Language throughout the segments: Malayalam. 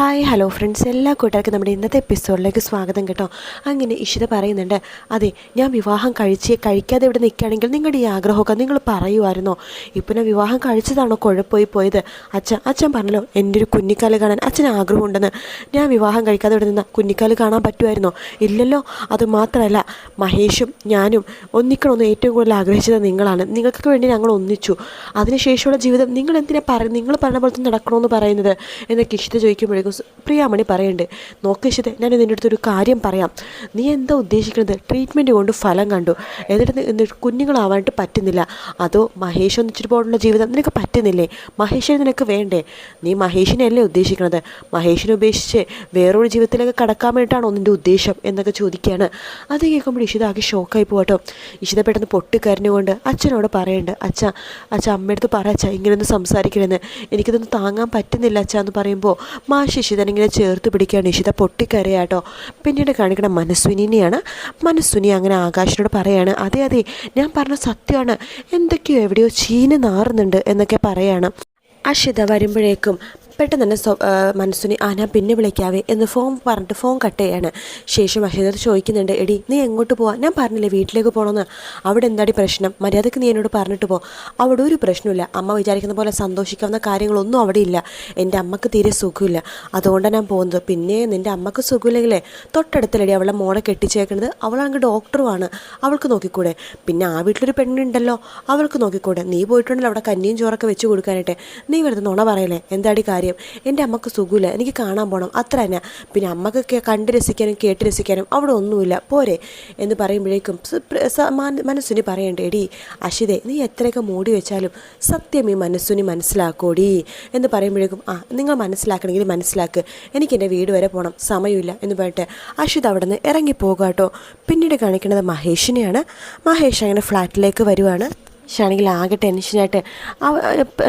ഹായ് ഹലോ ഫ്രണ്ട്സ് എല്ലാ കൂട്ടുകാർക്കും നമ്മുടെ ഇന്നത്തെ എപ്പിസോഡിലേക്ക് സ്വാഗതം കേട്ടോ. അങ്ങനെ ഇഷിത പറയുന്നുണ്ട് അതെ ഞാൻ വിവാഹം കഴിച്ച് കഴിക്കാതെ ഇവിടെ നിൽക്കുകയാണെങ്കിൽ നിങ്ങളുടെ ഈ ആഗ്രഹമൊക്കെ നിങ്ങൾ പറയുമായിരുന്നോ? ഇപ്പം ഞാൻ വിവാഹം കഴിച്ചതാണോ കുഴപ്പമായി പോയത്? അച്ഛൻ അച്ഛൻ പറഞ്ഞല്ലോ എന്റെ ഒരു കുഞ്ഞിക്കാൽ കാണാൻ അച്ഛന് ആഗ്രഹമുണ്ടെന്ന്. ഞാൻ വിവാഹം കഴിക്കാതെ ഇവിടെ നിന്ന് കുഞ്ഞിക്കാൽ കാണാൻ പറ്റുമായിരുന്നോ? ഇല്ലല്ലോ അത് മാത്രമല്ല മഹേഷും ഞാനും ഒന്നിക്കണമെന്ന് ഏറ്റവും കൂടുതൽ ആഗ്രഹിച്ചത് നിങ്ങളാണ്. നിങ്ങൾക്ക് വേണ്ടി ഞങ്ങൾ ഒന്നിച്ചു. അതിനുശേഷമുള്ള ജീവിതം നിങ്ങൾ എന്തിനാ പറ നിങ്ങൾ പറഞ്ഞ പോലെ തന്നെ നടക്കണമെന്ന് പറയുന്നത്? എന്നൊക്കെ ഇഷിത ചോദിക്കുമ്പോഴേക്കും സ് പ്രിയാമണി പറയണ്ട് നോക്ക് ഇഷിത ഞാൻ നിന്റെ അടുത്തൊരു കാര്യം പറയാം. നീ എന്താ ഉദ്ദേശിക്കുന്നത് ട്രീറ്റ്മെന്റ് കൊണ്ട് ഫലം കണ്ടു. എന്നിട്ട് കുഞ്ഞുങ്ങളാവാനായിട്ട് പറ്റുന്നില്ല. അതോ മഹേഷ് ഒന്നിച്ചിട്ട് പോലുള്ള ജീവിതം നിനക്ക് പറ്റുന്നില്ലേ? മഹേഷിനെ നിനക്ക് വേണ്ടേ? നീ മഹേഷിനെ അല്ലേ ഉദ്ദേശിക്കുന്നത് മഹേഷിനെ ഉപേക്ഷിച്ച് വേറൊരു ജീവിതത്തിലേക്ക് കടക്കാൻ വേണ്ടിയിട്ടാണോ നിന്റെ ഉദ്ദേശം? എന്നൊക്കെ ചോദിക്കുകയാണ്. അത് കേൾക്കുമ്പോൾ ഇഷിത ആകെ ഷോക്കായി പോകട്ടോ ഇഷിത പെട്ടെന്ന് പൊട്ടിക്കരഞ്ഞുകൊണ്ട് അച്ഛനോട് പറയണ്ട് അച്ഛ അച്ഛ അമ്മയടുത്ത് പറ അച്ഛ ഇങ്ങനെയൊന്നും സംസാരിക്കണമെന്ന് എനിക്കിതൊന്നും താങ്ങാൻ പറ്റുന്നില്ല അച്ഛ എന്ന് പറയുമ്പോൾ ഇങ്ങനെ ചേർത്ത് പിടിക്കുകയാണ് ഇഷിത പൊട്ടിക്കരയാട്ടോ. പിന്നീട് കാണിക്കണ മനസ്വിനിനെയാണ് മനസ്വിനി അങ്ങനെ ആകാശിനോട് പറയാണ് അതെ അതെ ഞാൻ പറഞ്ഞ സത്യമാണ്. എന്തൊക്കെയോ എവിടെയോ ചീന നാറുന്നുണ്ട് എന്നൊക്കെ പറയാണ്. അഷിത വരുമ്പോഴേക്കും പെട്ടെന്ന് തന്നെ മനസ്സിനെ ആന പിന്നെ വിളിക്കാവേ എന്ന് ഫോൺ പറഞ്ഞിട്ട് ഫോൺ കട്ട് ചെയ്യാണ്. ശേഷം അശ്വതർ ചോദിക്കുന്നുണ്ട് എടി നീ എങ്ങോട്ട് പോവാ? ഞാൻ പറഞ്ഞില്ലേ വീട്ടിലേക്ക് പോകണമെന്ന് അവിടെ എന്താടി പ്രശ്നം? മര്യാദയ്ക്ക് നീ എന്നോട് പറഞ്ഞിട്ട് പോ. അവിടെ ഒരു പ്രശ്നമില്ല അമ്മ വിചാരിക്കുന്ന പോലെ സന്തോഷിക്കാവുന്ന കാര്യങ്ങളൊന്നും അവിടെ ഇല്ല. എന്റെ അമ്മയ്ക്ക് തീരെ സുഖമില്ല. അതുകൊണ്ടാണ് ഞാൻ പോകുന്നത്. പിന്നെ നിന്റെ അമ്മയ്ക്ക് സുഖമില്ലെങ്കിലേ തൊട്ടടുത്തല്ലടി അവളെ മോളെ കെട്ടിച്ചേക്കുന്നത് അവളാണെങ്കിൽ ഡോക്ടറുമാണ്. അവൾക്ക് നോക്കിക്കൂടെ? പിന്നെ ആ വീട്ടിലൊരു പെണ്ണുണ്ടല്ലോ. അവൾക്ക് നോക്കിക്കൂടെ? നീ പോയിട്ടുണ്ടല്ലോ അവിടെ കഞ്ഞിയും ചോറൊക്കെ വെച്ച് കൊടുക്കാനായിട്ട്. നീ വെറുതെ നുണ പറയലേ എന്താടി കാര്യം? എന്റെ അമ്മയ്ക്ക് സുഖമില്ല എനിക്ക് കാണാൻ പോകണം അത്ര തന്നെ. പിന്നെ അമ്മക്കൊക്കെ കണ്ട് രസിക്കാനും കേട്ട് രസിക്കാനും അവിടെ ഒന്നുമില്ല. പോരെ എന്ന് പറയുമ്പോഴേക്കും മനസ്സിന് പറയണ്ടേ എടി അഷിതേ നീ എത്രയൊക്കെ മൂടി വെച്ചാലും സത്യം ഈ മനസ്സിന് മനസ്സിലാക്കോടി. എന്ന് പറയുമ്പോഴേക്കും ആ നിങ്ങൾ മനസ്സിലാക്കണമെങ്കിൽ മനസ്സിലാക്ക്. എനിക്ക് എന്റെ വീട് വരെ പോകണം സമയമില്ല. എന്ന് പറഞ്ഞിട്ട് അഷിത അവിടെ നിന്ന് ഇറങ്ങിപ്പോകാട്ടോ. കേട്ടോ പിന്നീട് കാണിക്കുന്നത് മഹേഷിനെയാണ്. മഹേഷ് അങ്ങനെ ഫ്ലാറ്റിലേക്ക് വരുവാണ്. ഷാണെങ്കിൽ ആകെ ടെൻഷനായിട്ട്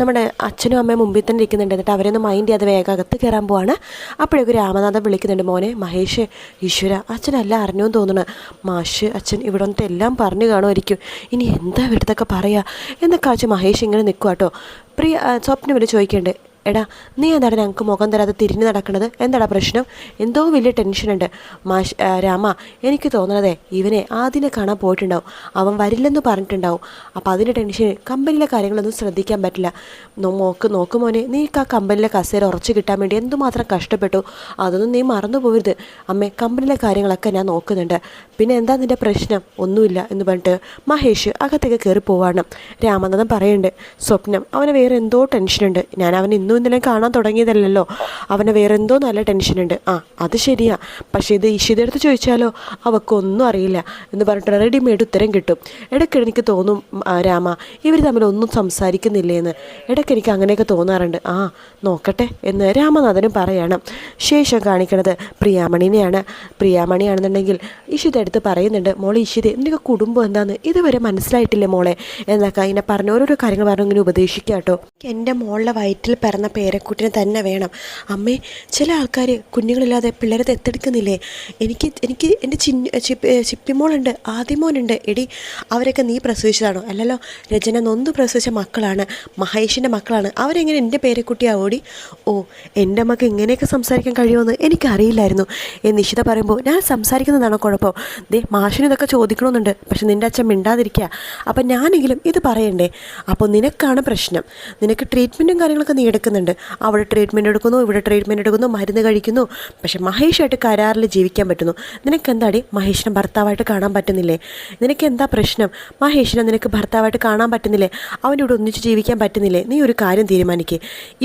നമ്മുടെ അച്ഛനും അമ്മയും മുമ്പിൽ തന്നെ ഇരിക്കുന്നുണ്ട്. എന്നിട്ട് അവരൊന്ന് മൈൻഡ് ചെയ്യാതെ വേഗം അകത്ത് കയറാൻ പോവാണ്. അപ്പോഴേക്കും രാമനാഥൻ വിളിക്കുന്നുണ്ട് മോനെ മഹേഷ് ഈശ്വര അച്ഛനെല്ലാം അറിഞ്ഞു തോന്നുന്നു. മാഷ് അച്ഛൻ ഇവിടെ വന്നിട്ട് എല്ലാം പറഞ്ഞു കാണുമായിരിക്കും. ഇനി എന്താ ഇവിടുത്തൊക്കെ പറയുക എന്നൊക്കെ അച്ഛൻ മഹേഷ് ഇങ്ങനെ നിൽക്കുക കേട്ടോ പ്രിയ സ്വപ്നം വിളി ചോദിക്കുന്നുണ്ട് എടാ നീ എന്താണ് ഞങ്ങൾക്ക് മുഖം തരാതെ തിരിഞ്ഞു നടക്കുന്നത് എന്താടാ പ്രശ്നം? എന്തോ വലിയ ടെൻഷനുണ്ട് മാഷ് രാമ എനിക്ക് തോന്നണതേ ഇവനെ ആദ്യം കാണാൻ പോയിട്ടുണ്ടാവും. അവൻ വരില്ലെന്ന് പറഞ്ഞിട്ടുണ്ടാവും. അപ്പോൾ അതിന്റെ ടെൻഷൻ കമ്പനിയിലെ കാര്യങ്ങളൊന്നും ശ്രദ്ധിക്കാൻ പറ്റില്ല. നോക്ക് നോക്ക് മോനെ നീ ആ കമ്പനിയിലെ കസേര ഉറച്ചു കിട്ടാൻ വേണ്ടി എന്തുമാത്രം കഷ്ടപ്പെട്ടു. അതൊന്നും നീ മറന്നു പോകരുത് അമ്മേ കമ്പനിയിലെ കാര്യങ്ങളൊക്കെ ഞാൻ നോക്കുന്നുണ്ട്. പിന്നെ എന്താ നിന്റെ പ്രശ്നം? ഒന്നുമില്ല എന്ന് പറഞ്ഞിട്ട് മഹേഷ് അകത്തേക്ക് കയറി പോവാണ്. രാമനാഥൻ പറയുന്നുണ്ട് സ്വപ്നം അവന് വേറെ എന്തോ ടെൻഷനുണ്ട് ഞാൻ അവൻ ഇന്നും ഇന്നലെ കാണാൻ തുടങ്ങിയതല്ലല്ലോ. അവന് വേറെ എന്തോ നല്ല ടെൻഷനുണ്ട് ആ അത് ശരിയാ. പക്ഷേ ഇത് ഇഷിതടുത്ത് ചോദിച്ചാലോ? അവക്കൊന്നും അറിയില്ല എന്ന് പറഞ്ഞിട്ട് റെഡിമെയ്ഡ് ഉത്തരം കിട്ടും. ഇടയ്ക്ക് എനിക്ക് തോന്നും രാമ ഇവർ തമ്മിൽ ഒന്നും സംസാരിക്കുന്നില്ലേ എന്ന് ഇടയ്ക്ക് എനിക്ക് അങ്ങനെയൊക്കെ തോന്നാറുണ്ട്. ആ നോക്കട്ടെ എന്ന് രാമനാഥനും പറയണം. ശേഷം കാണിക്കണത് പ്രിയാമണിനെയാണ്. പ്രിയാമണിയാണെന്നുണ്ടെങ്കിൽ ഇഷിത എടുത്ത് പറയുന്നുണ്ട് മോളെ ഇഷിത നിനക്ക് കുടുംബം എന്താന്ന്? ഇതുവരെ മനസ്സിലായിട്ടില്ലേ മോളെ? എന്നൊക്കെ അതിനെ പറഞ്ഞ ഓരോരോ കാര്യങ്ങൾ പറഞ്ഞു ഇങ്ങനെ ഉപദേശിക്കാട്ടോ. കേട്ടോ എന്റെ മോളുടെ വയറ്റിൽ പിറന്ന പേരക്കുട്ടിനെ തന്നെ വേണം. അമ്മേ ചില ആൾക്കാർ കുഞ്ഞുങ്ങളില്ലാതെ പിള്ളേരെ ദത്തെടുക്കുന്നില്ലേ? എനിക്ക് എനിക്ക് എന്റെ ചിന്ന ചിപ്പി ചിപ്പിമോളുണ്ട് ആദിമോനുണ്ട്. എടി അവരൊക്കെ നീ പ്രസവിച്ചതാണോ? അല്ലല്ലോ രചന നൊന്ത് പ്രസവിച്ച മക്കളാണ് മഹേഷിന്റെ മക്കളാണ്. അവരെങ്ങനെ എന്റെ പേരക്കുട്ടിയാവോടി? ഓ എന്റെ അമ്മയ്ക്ക് ഇങ്ങനെയൊക്കെ സംസാരിക്കാൻ കഴിയുമെന്ന് എനിക്കറിയില്ലായിരുന്നു. എന്ന് നിഷിത പറയുമ്പോൾ ഞാൻ സംസാരിക്കുന്നതാണോ കുഴപ്പം? ദേ മാഷിന് ഇതൊക്കെ ചോദിക്കണമെന്നുണ്ട്. പക്ഷെ നിന്റെ അച്ഛൻ മിണ്ടാതിരിക്കുക അപ്പം ഞാനെങ്കിലും ഇത് പറയണ്ടേ? അപ്പോൾ നിനക്കാണ് പ്രശ്നം. നിനക്ക് ട്രീറ്റ്മെന്റും കാര്യങ്ങളൊക്കെ നീ എടുക്കുന്നുണ്ട് അവിടെ ട്രീറ്റ്മെന്റ് എടുക്കുന്നു ഇവിടെ ട്രീറ്റ്മെന്റ് എടുക്കുന്നു മരുന്ന് കഴിക്കുന്നു. പക്ഷേ മഹേഷായിട്ട് കരാറിൽ ജീവിക്കാൻ പറ്റുന്നു. നിനക്ക് എന്താടി മഹേഷിനെ ഭർത്താവായിട്ട് കാണാൻ പറ്റുന്നില്ലേ? നിനക്ക് എന്താ പ്രശ്നം? മഹേഷിനെ നിനക്ക് ഭർത്താവായിട്ട് കാണാൻ പറ്റുന്നില്ലേ? അവന്റെ ഇവിടെ ഒന്നിച്ച് ജീവിക്കാൻ പറ്റുന്നില്ലേ? നീ ഒരു കാര്യം തീരുമാനിക്കേ.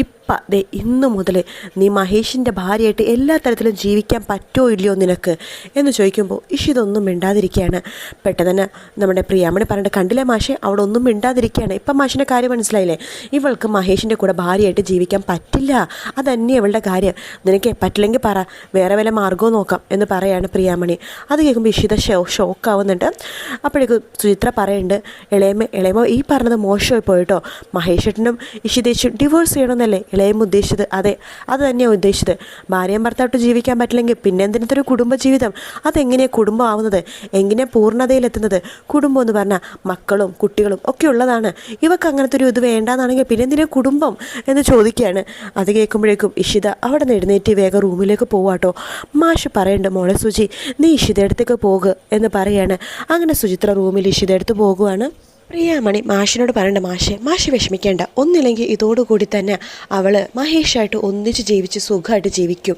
ഇപ്പം ദേ ഇന്ന് മുതൽ നീ മഹേഷിന്റെ ഭാര്യയായിട്ട് എല്ലാ തരത്തിലും ജീവിക്കാൻ പറ്റുമോ ഇല്ലയോ നിനക്ക്? എന്ന് ചോദിക്കുമ്പോൾ ഇഷിതൊന്നും മിണ്ടാതിരിക്കുകയാണ് പെട്ടെന്ന് തന്നെ നമ്മുടെ പ്രിയാമണി പറഞ്ഞിട്ട് കണ്ടില്ലേ മാഷെ അവിടെ ഒന്നും മിണ്ടാതിരിക്കുകയാണ് ഇപ്പം മാഷിന്റെ കാര്യം മനസ്സിലായില്ലേ? ഇവൾക്ക് മഹേഷിന്റെ കൂടെ ഭാര്യയായിട്ട് ജീവിക്കാൻ പറ്റില്ല. അതന്നെ അവളുടെ കാര്യം. നിനക്ക് പറ്റില്ലെങ്കിൽ പറ. വേറെ വല്ല മാർഗവും നോക്കാം എന്ന് പറയാണ് പ്രിയാമണി. അത് കേൾക്കുമ്പോൾ ഇഷിത ഷോ ഷോക്കാവുന്നുണ്ട്. അപ്പോഴേക്കും സുചിത്ര പറയുന്നുണ്ട് ഇളയമ ഇളയമ ഈ പറഞ്ഞത് മോശമായി പോയിട്ടോ? മഹേഷേട്ടനും ഇഷിതേച്ചും ഡിവോഴ്സ് ചെയ്യണമെന്നല്ലേ? ഇളയമ്മ ഉദ്ദേശിച്ചത് അതെ അത് തന്നെയാണ് ഉദ്ദേശിച്ചത്. ഭാര്യയും ഭർത്താവട്ട് ജീവിക്കാൻ പറ്റില്ലെങ്കിൽ പിന്നെ എന്തിനത്തെ ഒരു കുടുംബജീവിതം? അതെങ്ങനെയാണ് കുടുംബം ആവുന്നത്? എങ്ങനെയാണ് പൂർണതയിലെത്തുന്നത്? കുടുംബം എന്ന് പറഞ്ഞാൽ മക്കളും കുട്ടികളും ഒക്കെ ഉള്ളതാണ്. ഇവക്ക് അങ്ങനത്തെ ഒരു ഇത് വേണ്ടാന്നാണെങ്കിൽ പിന്നെ എന്തിനാ കുടുംബം? എന്ന് ചോദിക്കും ചോദിക്കുകയാണ്. അത് കേൾക്കുമ്പോഴേക്കും ഇഷിത അവിടെ നിന്ന് എഴുന്നേറ്റ് വേഗം റൂമിലേക്ക് പോവാട്ടോ മാഷ് പറയണ്ട മോളെ സുജി നീ ഇഷിത അടുത്തേക്ക് പോക് എന്ന് പറയാണ്. അങ്ങനെ സുചിത്ര റൂമിൽ ഇഷിത അടുത്ത് പോകുവാണ്. പ്രിയാമണി മാഷിനോട് പറയണ്ട മാഷെ മാഷി വിഷമിക്കേണ്ട. ഒന്നില്ലെങ്കിൽ ഇതോടുകൂടി തന്നെ അവൾ മഹേഷായിട്ട് ഒന്നിച്ച് ജീവിച്ച് സുഖമായിട്ട് ജീവിക്കും.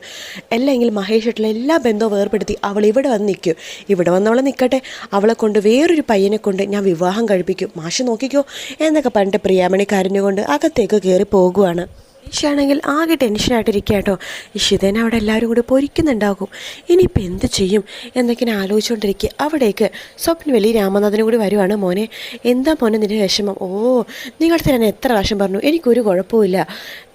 അല്ലെങ്കിൽ മഹേഷായിട്ടുള്ള എല്ലാ ബന്ധവും വേർപ്പെടുത്തി അവൾ ഇവിടെ വന്ന് നിൽക്കും. ഇവിടെ വന്ന് അവൾ നിൽക്കട്ടെ. അവളെ കൊണ്ട് വേറൊരു പയ്യനെ കൊണ്ട് ഞാൻ വിവാഹം കഴിപ്പിക്കും. മാഷി നോക്കിക്കോ. എന്നൊക്കെ പറഞ്ഞിട്ട് പ്രിയാമണി കരഞ്ഞുകൊണ്ട് അകത്തേക്ക് കയറി പോകുവാണ്. ഇഷാണെങ്കിൽ ആകെ ടെൻഷനായിട്ടിരിക്കുക കേട്ടോ ഇഷിതേനെ അവിടെ എല്ലാവരും കൂടി പൊരിക്കുന്നുണ്ടാകും. ഇനിയിപ്പോൾ എന്ത് ചെയ്യും എന്നൊക്കെ ഞാൻ ആലോചിച്ചുകൊണ്ടിരിക്കുക അവിടേക്ക് സ്വപ്നവലി രാമനാഥനും കൂടി വരുവാണ് മോനെ. എന്താ മോനെ നിന്റെ വിഷമം? ഓ നിങ്ങളുടെ തന്നെ എത്ര പ്രാവശ്യം പറഞ്ഞു. എനിക്കൊരു കുഴപ്പമില്ല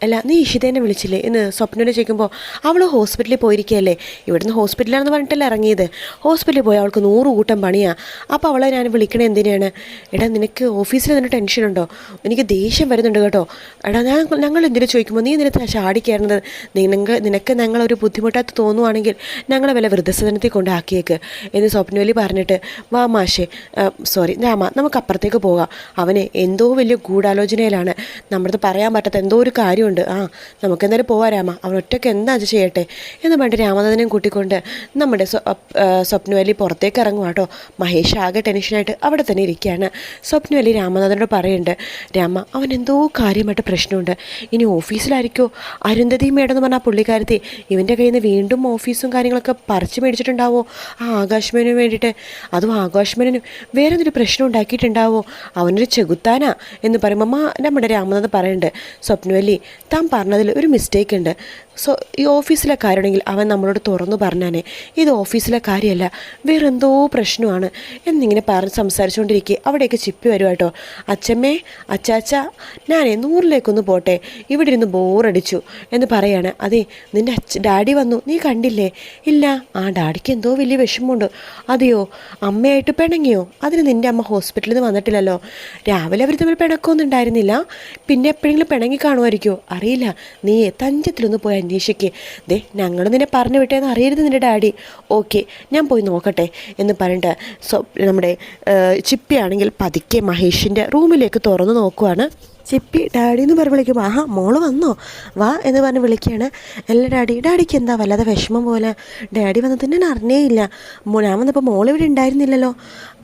അല്ല നീ ഇഷിതേനെ വിളിച്ചില്ലേ? എന്ന് സ്വപ്നനെ ചോദിക്കുമ്പോൾ അവൾ ഹോസ്പിറ്റലിൽ പോയിരിക്കുകയല്ലേ? ഇവിടുന്ന് ഹോസ്പിറ്റലാണെന്ന് പറഞ്ഞിട്ടല്ലേ ഇറങ്ങിയത്. ഹോസ്പിറ്റലിൽ പോയി അവൾക്ക് നൂറ് കൂട്ടം പണിയാ. അപ്പോൾ അവളെ ഞാൻ വിളിക്കണേ എന്തിനാണ്? എടാ നിനക്ക് ഓഫീസിൽ നിന്ന് ടെൻഷനുണ്ടോ എനിക്ക് ദേഷ്യം വരുന്നുണ്ട് കേട്ടോ. എടാ ഞാൻ ഞങ്ങൾ എന്തിനു ചോദിക്കുമ്പോൾ നീ നിനക്ക് ചാടി കയറുന്നത് നിനക്ക് നിനക്ക് ഞങ്ങളൊരു ബുദ്ധിമുട്ടായിട്ട് തോന്നുവാണെങ്കിൽ ഞങ്ങളെ വല്ല വൃദ്ധസദനത്തിൽ കൊണ്ടാക്കിയേക്ക് എന്ന് സ്വപ്നവലി പറഞ്ഞിട്ട് വാ മാഷേ സോറി രാമ നമുക്ക് അപ്പുറത്തേക്ക് പോകാം. അവന് എന്തോ വലിയ ഗൂഢാലോചനയിലാണ്. നമ്മളത് പറയാൻ പറ്റാത്ത എന്തോ ഒരു കാര്യമുണ്ട്. ആ നമുക്ക് എന്തായാലും പോവാം രാമ. അവൻ ഒറ്റയ്ക്ക് എന്താ ചെയ്യട്ടെ? എന്ന് പറഞ്ഞിട്ട് രാമനാഥനെയും കൂട്ടിക്കൊണ്ട് നമ്മുടെ സ്വപ്നവലി പുറത്തേക്ക് ഇറങ്ങും കേട്ടോ മഹേഷ് ആകെ ടെൻഷനായിട്ട് അവിടെ തന്നെ ഇരിക്കുകയാണ്. സ്വപ്നവലി രാമനാഥനോട് പറയുന്നുണ്ട് രാമ അവൻ എന്തോ കാര്യമായിട്ട് പ്രശ്നമുണ്ട്. ഇനി ഓഫീസിലായിരിക്കോ. അരുന്ധതി മേഡം എന്ന് പറഞ്ഞാൽ പുള്ളിക്കാരത്തി. ഇവന്റെ കയ്യിൽ നിന്ന് വീണ്ടും ഓഫീസും കാര്യങ്ങളൊക്കെ പറിച്ചു മേടിച്ചിട്ടുണ്ടാവോ? ആ ആകാശ്മേനു വേണ്ടിയിട്ട്. അതും ആകാശ്മേനു വേറെ എന്തൊരു പ്രശ്നം ഉണ്ടാക്കിയിട്ടുണ്ടാവോ? അവനൊരു ചെകുത്താനാ എന്ന് പറയുമ്പോൾ നമ്മുടെ രാമനാഥ് പറയുന്നുണ്ട്. സ്വപ്നവല്ലി താൻ പറഞ്ഞതിൽ ഒരു മിസ്റ്റേക്ക് ഉണ്ട്. സോ ഈ ഓഫീസിലെ കാര്യമാണെങ്കിൽ അവൻ നമ്മളോട് തുറന്നു പറഞ്ഞാനേ ഇത് ഓഫീസിലെ കാര്യമല്ല വേറെന്തോ പ്രശ്നമാണ് എന്നിങ്ങനെ പറഞ്ഞ് സംസാരിച്ചുകൊണ്ടിരിക്കുക അവിടേക്ക് ചിപ്പി വരും കേട്ടോ. അച്ഛമ്മേ അച്ചാച്ച ഞാനേ നൂറിലേക്കൊന്ന് പോട്ടെ ഇവിടെ ഇരുന്ന് ബോറടിച്ചു എന്ന് പറയാണ്. അതെ നിന്റെ അച്ഛ ഡാഡി വന്നു നീ കണ്ടില്ലേ? ഇല്ല. ആ ഡാഡിക്ക് എന്തോ വലിയ വിഷമമുണ്ട്. അതെയോ? അമ്മയായിട്ട് പിണങ്ങിയോ? അതിന് നിന്റെ അമ്മ ഹോസ്പിറ്റലിൽ നിന്ന് വന്നിട്ടില്ലല്ലോ. രാവിലെ അവർ തമ്മിൽ പിണക്കമൊന്നും ഉണ്ടായിരുന്നില്ല. പിന്നെ എപ്പോഴെങ്കിലും പിണങ്ങി കാണുമായിരിക്കുമോ അറിയില്ല. നീ തഞ്ചത്തിലൊന്ന് പോയി അന്വേഷിക്കേ. ദേ ഞങ്ങൾ നിന്നെ പറഞ്ഞു വിട്ടേന്ന് അറിയരുത് നിന്റെ ഡാഡി. ഓക്കെ ഞാൻ പോയി നോക്കട്ടെ എന്ന് പറഞ്ഞിട്ട് സ്വ നമ്മുടെ ചിപ്പിയാണെങ്കിൽ പതുക്കെ മഹേഷിന്റെ റൂമിലേക്ക് തുറന്ന് നോക്കുവാണ്. ചിപ്പി ഡാഡി എന്ന് പറഞ്ഞ് വിളിക്കുമ്പോൾ ആഹാ മോൾ വന്നോ? വാ എന്ന് പറഞ്ഞ് വിളിക്കുകയാണ്. അല്ല ഡാഡി ഡാഡിക്ക് എന്താ വല്ലാതെ വിഷമം പോലെ? ഡാഡി വന്നതിന് ഞാൻ അറിഞ്ഞേ ഇല്ല മോ- ഞാൻ വന്നപ്പോൾ മോൾ ഇവിടെ ഉണ്ടായിരുന്നില്ലല്ലോ.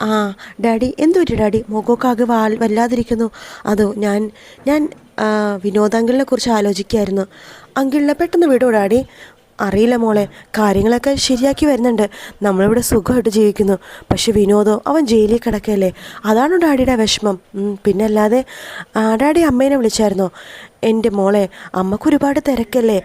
ആ ഡാഡി എന്തു പറ്റി ഡാഡി? മുഖമൊക്കെ വാൽ വല്ലാതിരിക്കുന്നു. അതോ ഞാൻ ഞാൻ വിനോദ വിനോദാങ്കിളിനെ കുറിച്ച് ആലോചിക്കുകയായിരുന്നു അങ്കിളിനെ പെട്ടെന്ന് വിടോ ഡാഡി. അറിയില്ല മോളെ. കാര്യങ്ങളൊക്കെ ശരിയാക്കി വരുന്നുണ്ട്. നമ്മളിവിടെ സുഖമായിട്ട് ജീവിക്കുന്നു. പക്ഷെ വിനോദോ അവൻ ജയിലിൽ കിടക്കല്ലേ അതാണോ ഡാഡിയുടെ വിഷമം. പിന്നെ അല്ലാതെ ഡാഡി അമ്മേനെ വിളിച്ചായിരുന്നോ? എന്റെ മോളെ അമ്മയ്ക്ക് ഒരുപാട് തിരക്കല്ലേ?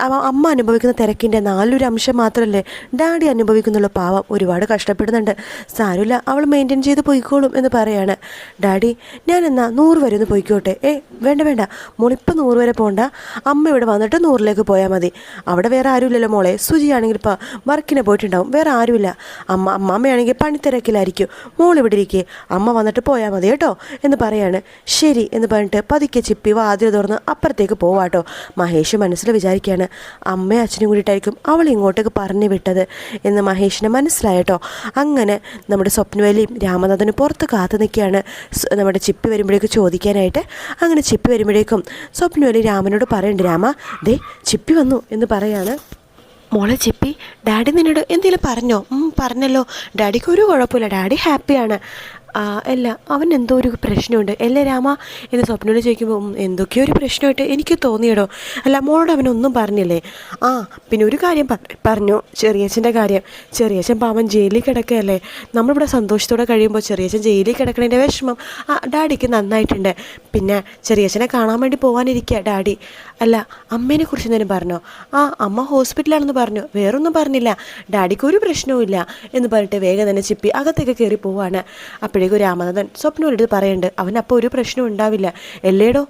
അമ്മ അനുഭവിക്കുന്ന തിരക്കിന്റെ നാലൊരു അംശം മാത്രമല്ലേ ഡാഡി അനുഭവിക്കുന്നുള്ള പാവം ഒരുപാട് കഷ്ടപ്പെടുന്നുണ്ട്. സാരമില്ല അവൾ മെയിന്റെയിൻ ചെയ്ത് പോയിക്കോളും എന്ന് പറയാണ്. ഡാഡി ഞാൻ എന്നാ നൂറ് വരെ ഒന്ന് പോയിക്കോട്ടെ? ഏ വേണ്ട വേണ്ട. മോളിപ്പോൾ നൂറ് വരെ പോകണ്ട അമ്മ ഇവിടെ വന്നിട്ട് നൂറിലേക്ക് പോയാൽ മതി. അവിടെ വേറെ ആരുമില്ലല്ലോ മോളെ. സുജിയാണെങ്കിൽ ഇപ്പോൾ വർക്കിന് പോയിട്ടുണ്ടാവും. വേറെ ആരുമില്ല. അമ്മ അമ്മാമ്മയാണെങ്കിൽ പണിത്തിരക്കിലായിരിക്കും. മോൾ ഇവിടെ ഇരിക്കേ. അമ്മ വന്നിട്ട് പോയാൽ മതി കേട്ടോ എന്ന് പറയാണ്. ശരി എന്ന് പറഞ്ഞിട്ട് പതുക്കെ ചിപ്പി വാതിൽ തുറന്ന് അപ്പുറത്തേക്ക് പോവാട്ടോ. മഹേഷ് മനസ്സിൽ വിചാരിക്കുകയാണ് അമ്മയും അച്ഛനും കൂടിയിട്ടായിരിക്കും അവൾ ഇങ്ങോട്ടേക്ക് പറഞ്ഞു വിട്ടത് എന്ന് മഹേഷിന് മനസ്സിലായട്ടോ അങ്ങനെ നമ്മുടെ സ്വപ്നവേലിയും രാമനാഥനും പുറത്ത് കാത്തു നിൽക്കുകയാണ്. നമ്മുടെ ചിപ്പി വരുമ്പോഴേക്ക് ചോദിക്കാനായിട്ട്. അങ്ങനെ ചിപ്പി വരുമ്പോഴേക്കും സ്വപ്നവേലി രാമനോട് പറയുന്നുണ്ട് രാമ ദേ ചിപ്പി വന്നു എന്ന് പറയാണ്. മോളെ ചിപ്പി ഡാഡി നിന്നോട് എന്തെങ്കിലും പറഞ്ഞോ? പറഞ്ഞല്ലോ. ഡാഡിക്ക് ഒരു കുഴപ്പമില്ല. ഡാഡി ഹാപ്പിയാണ്. അല്ല അവൻ എന്തോ ഒരു പ്രശ്നമുണ്ട്. അല്ലേ രാമ എന്ന് സ്വപ്നോട് ചോദിക്കുമ്പോൾ എന്തൊക്കെയോ ഒരു പ്രശ്നമായിട്ട് എനിക്ക് തോന്നിയടോ. അല്ല മോളോട് അവനൊന്നും പറഞ്ഞില്ലേ? ആ പിന്നെ ഒരു കാര്യം പറഞ്ഞു ചെറിയച്ഛന്റെ കാര്യം. ചെറിയച്ഛൻ പാവൻ ജയിലിൽ കിടക്കുകയല്ലേ. നമ്മളിവിടെ സന്തോഷത്തോടെ കഴിയുമ്പോൾ ചെറിയച്ഛൻ ജയിലിൽ കിടക്കണതിന്റെ വിഷമം ആ ഡാഡിക്ക് നന്നായിട്ടുണ്ട്. പിന്നെ ചെറിയച്ഛനെ കാണാൻ വേണ്ടി പോകാനിരിക്കുക ഡാഡി. അല്ല അമ്മേനെ കുറിച്ച് എന്തെങ്കിലും പറഞ്ഞോ? ആ അമ്മ ഹോസ്പിറ്റലാണെന്ന് പറഞ്ഞു. വേറൊന്നും പറഞ്ഞില്ല. ഡാഡിക്ക് ഒരു പ്രശ്നവും ഇല്ല എന്ന് പറഞ്ഞിട്ട് വേഗം തന്നെ ചിപ്പി അകത്തേക്ക് കയറി പോവാണ്. അപ്പോഴേക്കും രാമനാഥൻ സ്വപ്നോട് പറയുന്നുണ്ട് അവനപ്പോൾ ഒരു പ്രശ്നം ഉണ്ടാവില്ല. എല്ലേടോ?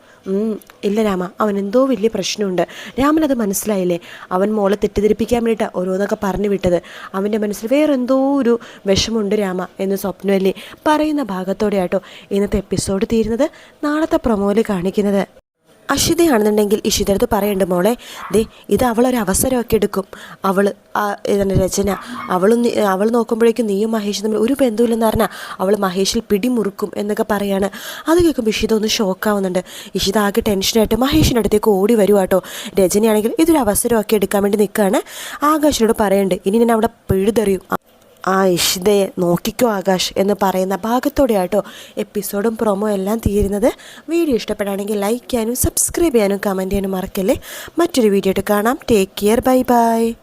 ഇല്ല രാമ. അവൻ എന്തോ വലിയ പ്രശ്നമുണ്ട്. രാമനത് മനസ്സിലായില്ലേ? അവൻ മോളെ തെറ്റിദ്ധരിപ്പിക്കാൻ വേണ്ടിയിട്ട് ഓരോന്നൊക്കെ പറഞ്ഞു വിട്ടത്. അവന്റെ മനസ്സിൽ വേറെ എന്തോ ഒരു വിഷമുണ്ട് രാമ എന്ന് സ്വപ്നവല്ലി പറയുന്ന ഭാഗത്തോടെയാട്ടോ ഇന്നത്തെ എപ്പിസോഡ് തീരുന്നത്. നാളത്തെ പ്രൊമോയിൽ കാണിക്കുന്നത്. അഷിതയാണെന്നുണ്ടെങ്കിൽ ഇഷിതടുത്ത് പറയണ്ട മോളെ ദേ ഇത് അവളൊരു അവസരമൊക്കെ എടുക്കും. അവൾ രചന. അവളും അവൾ നോക്കുമ്പോഴേക്കും നീയും മഹേഷ് തമ്മിൽ ഒരു ബന്ധുവില്ലെന്ന് പറഞ്ഞാൽ അവൾ മഹേഷിൽ പിടിമുറുക്കും എന്നൊക്കെ പറയാണ്. അത് കേൾക്കുമ്പോൾ ഇഷിത ഒന്ന് ഷോക്കാവുന്നുണ്ട്. ഇഷിത ആകെ ടെൻഷനായിട്ട് മഹേഷിന്റെ അടുത്തേക്ക് ഓടി വരുവാട്ടോ രചനയാണെങ്കിൽ ഇതൊരു അവസരമൊക്കെ എടുക്കാൻ വേണ്ടി നിൽക്കുകയാണ് ആകാശിനോട് പറയേണ്ടത് ഇനി ഞാൻ അവിടെ പിഴുതെറിയും. ആ ഇഷിതയെ നോക്കിക്കോ ആകാശ് എന്ന് പറയുന്ന ഭാഗത്തോടെയാട്ടോ എപ്പിസോഡും പ്രൊമോ എല്ലാം തീരുന്നത്. വീഡിയോ ഇഷ്ടപ്പെടുകയാണെങ്കിൽ ലൈക്ക് ചെയ്യാനും സബ്സ്ക്രൈബ് ചെയ്യാനും കമന്റ് ചെയ്യാനും മറക്കല്ലേ. മറ്റൊരു വീഡിയോ ആയിട്ട് കാണാം. Take care bye bye